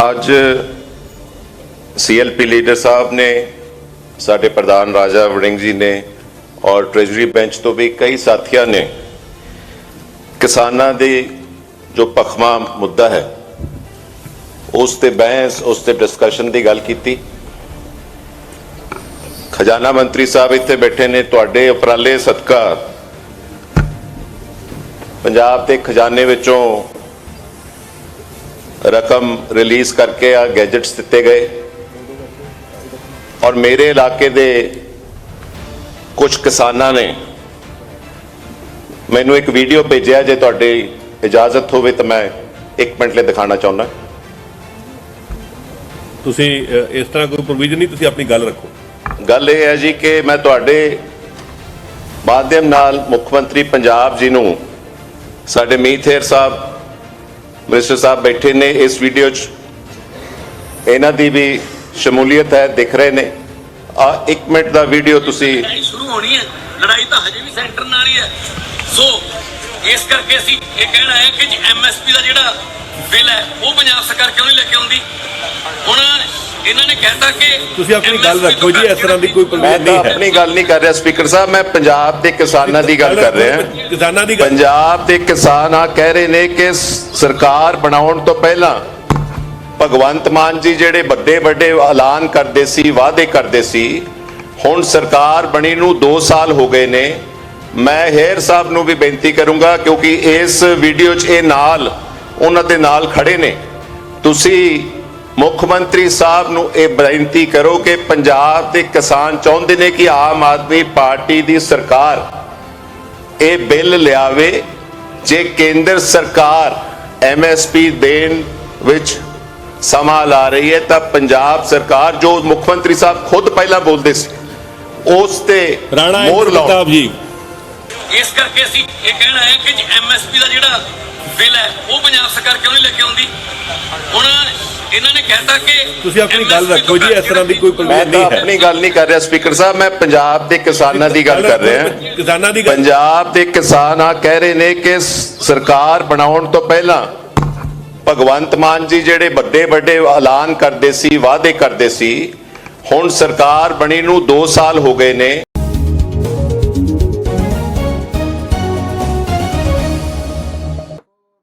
ਅੱਜ CLP leader ਸਾਹਿਬ ਨੇ ਸਾਡੇ ਪ੍ਰਧਾਨ ਰਾਜਾ ਵੜਿੰਗ ਜੀ ਨੇ ਔਰ ਟ੍ਰੈਜਰੀ ਬੈਂਚ ਤੋਂ ਵੀ ਕਈ ਸਾਥੀਆਂ ਨੇ ਕਿਸਾਨਾਂ ਦੇ ਜੋ ਪਖਮਾ ਮੁੱਦਾ ਹੈ, ਉਸ ਤੇ ਬਹਿਸ, ਉਸ ਤੇ ਡਿਸਕਸ਼ਨ ਦੀ ਗੱਲ ਕੀਤੀ। ਖਜ਼ਾਨਾ ਮੰਤਰੀ ਸਾਹਿਬ ਇੱਥੇ ਬੈਠੇ ਨੇ, ਤੁਹਾਡੇ ਉਪਰਾਲੇ ਸਦਕਾ। ਪੰਜਾਬ ਦੇ ਖਜ਼ਾਨੇ ਵਿੱਚੋਂ ਰਕਮ ਰਿਲੀਜ਼ ਕਰਕੇ ਆ ਗੈਜਟਸ ਦਿੱਤੇ ਗਏ। ਔਰ ਮੇਰੇ ਇਲਾਕੇ ਦੇ ਕੁਝ ਕਿਸਾਨਾਂ ਨੇ ਮੈਨੂੰ ਇੱਕ ਵੀਡੀਓ ਭੇਜਿਆ ਜੇ ਤੁਹਾਡੀ ਇਜਾਜ਼ਤ ਹੋਵੇ ਤਾਂ ਮੈਂ 1 ਮਿੰਟ ਲਈ ਦਿਖਾਣਾ ਚਾਹੁੰਦਾ। ਤੁਸੀਂ ਇਸ ਤਰ੍ਹਾਂ ਕੋਈ ਪ੍ਰੋਵੀਜ਼ਨ ਨਹੀਂ ਤੁਸੀਂ ਆਪਣੀ ਗੱਲ ਰੱਖੋ। ਗੱਲ ਇਹ ਹੈ ਜੀ ਕਿ ਮੈਂ ਤੁਹਾਡੇ ਮਾਧਿਅਮ ਨਾਲ ਮੁੱਖ ਮੰਤਰੀ ਪੰਜਾਬ ਜੀ ਨੂੰ ਸਾਡੇ ਮੀਥੇਰ ਸਾਹਿਬ ਮਿਨਿਸਟਰ ਸਾਹਿਬ ਬੈਠੇ ਨੇ ਇਸ ਵੀਡੀਓ 'ਚ। ਇਹਨਾਂ ਦੀ ਵੀ ਸ਼ਮੂਲੀਅਤ ਹੈ, ਦਿਖ ਰਹੇ ਨੇ। ਆ 1 ਮਿੰਟ ਦਾ ਵੀਡੀਓ ਤੁਸੀਂ ਸ਼ੁਰੂ ਹੋਣੀ ਹੈ। ਲੜਾਈ ਤਾਂ ਹਜੇ ਵੀ ਸੈਂਟਰ ਨਾਲ ਹੀ ਹੈ। ਸੋ ਇਸ ਕਰਕੇ ਅਸੀਂ ਇਹ ਕਹਿਣਾ ਹੈ ਕਿ ਐਮਐਸਪੀ ਦਾ ਜਿਹੜਾ ਬਿੱਲ ਹੈ, ਉਹ ਪੰਜਾਬ ਸਰਕਾਰ ਕਿਉਂ ਨਹੀਂ ਲੈ ਕੇ ਆਉਂਦੀ ਹੁਣ ਇਹਨਾਂ ਨੇ ਕਹਿਤਾ ਕਿ ਤੁਸੀਂ ਆਪਣੀ ਗੱਲ ਰੱਖੋ ਜੀ ਇਸ ਤਰ੍ਹਾਂ ਦੀ ਕੋਈ ਮੈਂ ਤਾਂ ਨਹੀਂ ਹੈ। ਆਪਣੀ ਗੱਲ ਨਹੀਂ ਕਰ ਰਿਹਾ ਸਪੀਕਰ ਸਾਹਿਬ ਮੈਂ ਪੰਜਾਬ ਦੇ ਕਿਸਾਨਾਂ ਦੀ ਗੱਲ ਕਰ ਰਿਹਾ। ਕਿਸਾਨਾਂ ਦੀ ਗੱਲ। ਪੰਜਾਬ ਦੇ ਕਿਸਾਨ ਆ ਕਹਿ ਰਹੇ ਨੇ ਕਿ ਸਰਕਾਰ ਬਣਾਉਣ ਤੋਂ ਪਹਿਲਾਂ ਭਗਵੰਤ ਮਾਨ ਜੀ ਜਿਹੜੇ ਵੱਡੇ ਵੱਡੇ ਐਲਾਨ ਕਰਦੇ ਸੀ ਵਾਅਦੇ ਕਰਦੇ ਸੀ ਹੁਣ ਸਰਕਾਰ ਬਣੀ ਨੂੰ 2 ਸਾਲ ਹੋ ਗਏ ਨੇ। ਮੈਂ ਹੇਰ ਸਾਹਿਬ ਨੂੰ ਵੀ ਬੇਨਤੀ ਕਰੂੰਗਾ ਕਿਉਂਕਿ ਇਸ ਵੀਡੀਓ 'ਚ ਇਹ ਨਾਲ ਉਹਨਾਂ ਦੇ ਨਾਲ ਖੜੇ ਨੇ। ਤੁਸੀਂ ਮੁੱਖ ਮੰਤਰੀ ਸਾਹਿਬ ਨੂੰ ਇਹ ਬੇਨਤੀ ਕਰੋ ਕਿ ਪੰਜਾਬ ਦੇ ਕਿਸਾਨ ਚਾਹੁੰਦੇ ਨੇ ਕਿ ਆਮ ਆਦਮੀ ਪਾਰਟੀ ਦੀ ਸਰਕਾਰ ਇਹ ਬਿੱਲ ਲਿਆਵੇ ਜੇ ਕੇਂਦਰ ਸਰਕਾਰ ਐਮਐਸਪੀ ਦੇਣ ਵਿੱਚ ਸਮਾਂ ਲਾ ਰਹੀ ਹੈ ਤਾਂ ਪੰਜਾਬ ਸਰਕਾਰ ਜੋ ਮੁੱਖ ਮੰਤਰੀ ਸਾਹਿਬ ਖੁਦ ਪਹਿਲਾਂ ਬੋਲਦੇ ਸੀ ਉਸ ਤੇ ਰਾਣਾ ਮੋਹਰ ਲਾਓ। ਜੀ। ਇਸ ਕਰਕੇ ਅਸੀਂ ਇਹ ਕਹਿਣਾ ਹੈ ਕਿ ਜੀ ਐਮਐਸਪੀ ਦਾ ਜਿਹੜਾ ਬਿੱਲ ਹੈ ਉਹ ਪੰਜਾਬ ਸਰਕਾਰ ਕਿਉਂ ਨਹੀਂ ਲੈ ਕੇ ਆਉਂਦੀ? ਹੁਣ ਇਹਨਾਂ ਨੇ ਕਹਿਤਾ ਕਿ ਤੁਸੀਂ ਆਪਣੀ ਗੱਲ ਰੱਖੋ ਜੀ ਇਸ ਤਰ੍ਹਾਂ ਦੀ ਕੋਈ ਮੈਂ ਤਾਂ ਨਹੀਂ ਹੈ। ਆਪਣੀ ਗੱਲ ਨਹੀਂ ਕਰ ਰਿਹਾ ਸਪੀਕਰ ਸਾਹਿਬ ਮੈਂ ਪੰਜਾਬ ਦੇ ਕਿਸਾਨਾਂ ਦੀ ਗੱਲ ਕਰ ਰਿਹਾ। ਕਿਸਾਨਾਂ ਦੀ ਗੱਲ ਪੰਜਾਬ ਦੇ ਕਿਸਾਨ ਆ ਕਹਿ ਰਹੇ ਨੇ ਕਿ ਸਰਕਾਰ ਬਣਾਉਣ ਤੋਂ ਪਹਿਲਾਂ ਭਗਵੰਤ ਮਾਨ ਜੀ ਜਿਹੜੇ ਵੱਡੇ ਵੱਡੇ ਐਲਾਨ ਕਰਦੇ ਸੀ ਵਾਅਦੇ ਕਰਦੇ ਸੀ ਹੁਣ ਸਰਕਾਰ ਬਣੀ ਨੂੰ 2 ਸਾਲ ਹੋ ਗਏ ਨੇ।